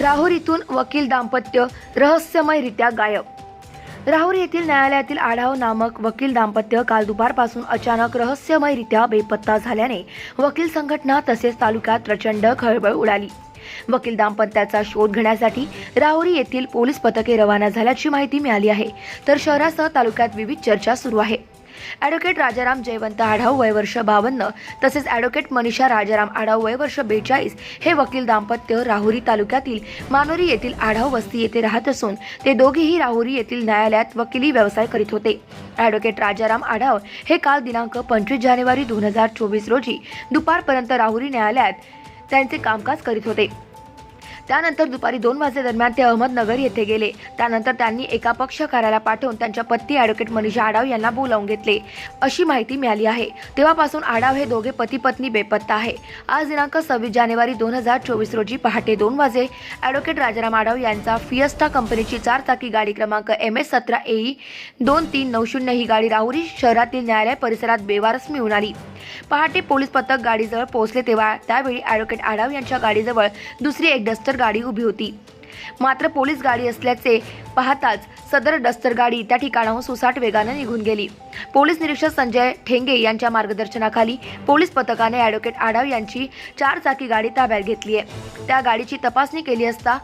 राहुरीतून वकील दाम्पत्य रहस्यमयरित्या गायब. राहुरी येथील न्यायालयातील आढाव नामक वकील दाम्पत्य काल दुपारपासून अचानक रहस्यमयरित्या बेपत्ता झाल्याने वकील संघटना तसेच तालुक्यात प्रचंड खळबळ उडाली. वकील दाम्पत्याचा शोध घेण्यासाठी राहुरी येथील पोलीस पथके रवाना झाल्याची माहिती मिळाली आहे. तर शहरासह तालुक्यात विविध चर्चा सुरू आहे. ॲडव्होकेट राजाराम जयवंत आढाव वय वर्ष बावन्न तसेच ॲडव्होकेट मनीषा राजाराम आढाव वय वर्ष बेचाळीस हे वकील दाम्पत्य राहुरी तालुक्यातील मानोरी येथील आढाव वस्ती येथे राहत असून ते दोघेही राहुरी येथील न्यायालयात वकिली व्यवसाय करीत होते. ॲडव्होकेट राजाराम आढाव हे काल दिनांक पंचवीस जानेवारी दोन हजार चोवीस रोजी दुपारपर्यंत राहुरी न्यायालयात त्यांचे कामकाज करीत होते. त्यानंतर दुपारी दोन वाजेदरम्यान ते अहमदनगर येथे गेले. त्यानंतर त्यांनी एका पक्षकाराला पाठवून त्यांच्या पत्नी ॲडव्होकेट मनीषा आडाव यांना बोलावून घेतले. अशी माहिती मिळाली आहे. तेव्हापासून आडाव हे दोघे पती पत्नी बेपत्ता आहे. आज दिनांक सव्वीस जानेवारी दोन हजार चोवीस रोजी पहाटे दोन वाजे ॲडव्होकेट राजाराम आडाव यांचा फिएस्टा कंपनीची चार चाकी गाडी क्रमांक एम एस सतरा एई दोन तीन नऊ शून्य ही गाडी राहुरी शहरातील न्यायालय परिसरात बेवारस मिळून आली. पहाटे पोलीस पथक गाडीजवळ पोहोचले तेव्हा त्यावेळी ॲडव्होकेट आडाव यांच्या गाडीजवळ दुसरी एक डस्टर गाडी उभी होती. मात्र पोलीस गाडी असल्याचे पाहताच सदर डस्टर गाडी त्या ठिकाणाहून सुसाट वेगाने निघून गेली. पोलीस निरीक्षक संजय ठेंगे यांच्या मार्गदर्शनाखाली पोलीस पथकाने ॲडव्होकेट आढाव यांची चार चाकी गाडी ताब्यात घेतली आहे त्या गाडीची तपासणी केली असता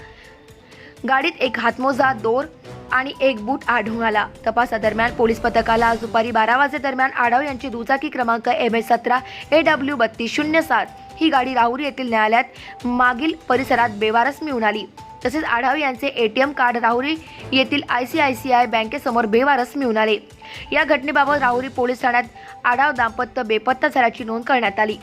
गाडीत एक हातमोजा दोर आणि एक बूट आढळून आला. तपासादरम्यान पोलीस पथकाला आज दुपारी बारा वाजेदरम्यान आढाव यांची दुचाकी क्रमांक एम एस सतरा ए डब्ल्यू बत्तीस शून्य सात ही गाडी राहुरी येथील न्यायालयात मागील परिसरात बेवारस मिळून आली. तसेच आढाव यांचे एटीएम कार्ड राहुरी येथील I C I C I बँकेसमोर बेवारस मिळून आले. या घटनेबाबत राहुरी पोलीस ठाण्यात आढाव दाम्पत्य बेपत्ता झाल्याची नोंद करण्यात आली.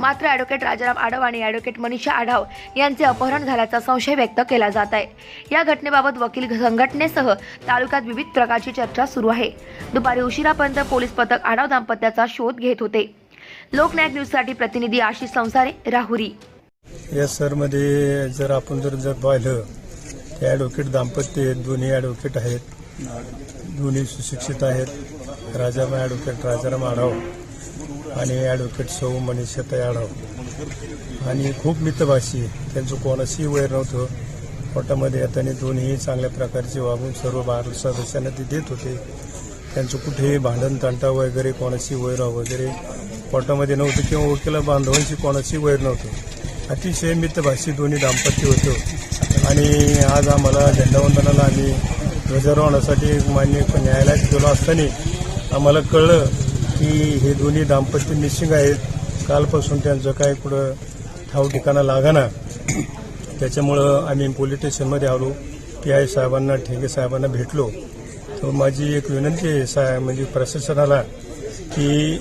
मात्र ॲडव्होकेट राजाराम आढाव आणि ॲडव्होकेट मनीषा आढाव यांचे अपहरण झाल्याचा संशय व्यक्त केला जात आहे. या घटनेबाबत वकील संघटनेसह तालुक्यात विविध प्रकारची चर्चा सुरू आहे. दुपारी उशिरापर्यंत पोलीस पथक आढाव दाम्पत्याचा शोध घेत होते. लोकनायक न्यूजसाठी प्रतिनिधी आशिष संसारे राहुरी. या सरमध्ये जर आपण जर जर पाहिलं ते ॲडव्होकेट दाम्पत्य आहेत दोन्ही ॲडव्होकेट आहेत दोन्ही सुशिक्षित आहेत. राजाराम ॲडव्होकेट राजाराम आढाव. आणि ॲडव्होकेट सौ मनीष आढाव. आणि खूप मितभाषी आहे. त्यांचं कोणाशीही वैर नव्हतं. कोर्टामध्ये येताना दोन्ही चांगल्या प्रकारचे वागून सर्व बार सदस्यांना ते देत होते. त्यांचं कुठेही भांडण तंटा वगैरे कोणाशी वैर वगैरे कोर्टामध्ये नव्हतं किंवा वकिला बांधवांशी कोणाशी वैर नव्हतं. अतिशय मितभाषी दोन्ही दाम्पत्य होतं. आणि आज आम्हाला झेंडावंदनाला आम्ही ध्वजारोहणासाठी मान्य न्यायालयात गेलो असताना आम्हाला कळलं की हे दोन्ही दाम्पत्य मिसिंग आहेत. कालपासून त्यांचं काय कुठं ठाव ठिकाणा लागाना. त्याच्यामुळं आम्ही पोलीस स्टेशनमध्ये आलो. पी आय साहेबांना ठेंगे साहेबांना भेटलो. तर माझी एक विनंती आहे साहेब म्हणजे प्रशासनाला की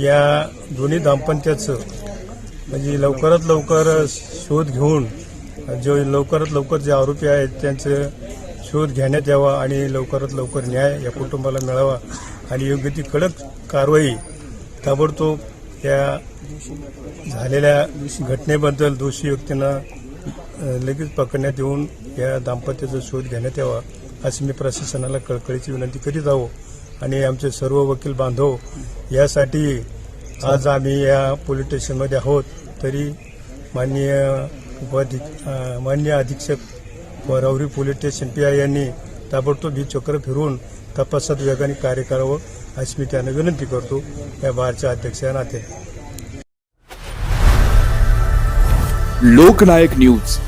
या दोन्ही दाम्पत्याचं म्हणजे लवकरात लवकर शोध घेऊन जो लवकरात लवकर जे आरोपी आहेत त्यांचं शोध घेण्यात यावा आणि लवकरात लवकर न्याय या कुटुंबाला मिळावा. आणि योग्य ती कडक कारवाई ताबडतोब या झालेल्या घटनेबद्दल दोषी व्यक्तींना लगेच पकडण्यात येऊन या दाम्पत्याचा शोध घेण्यात यावा अशी मी प्रशासनाला कळकळीची विनंती करीत आहो. आणि आमचे सर्व वकील बांधव यासाठी आज आम्ही या पोलीस स्टेशनमध्ये आहोत तरी माननीय उपाधीक माननीय मान्य अधीक्षक Ravari police station P I यांनी ताबडतोब ही चक्र फिरून तपासात वेगाने कार्य करावं अशी मी त्यांना विनंती करतो या बारच्या अध्यक्ष या नात्याने लोकनायक न्यूज.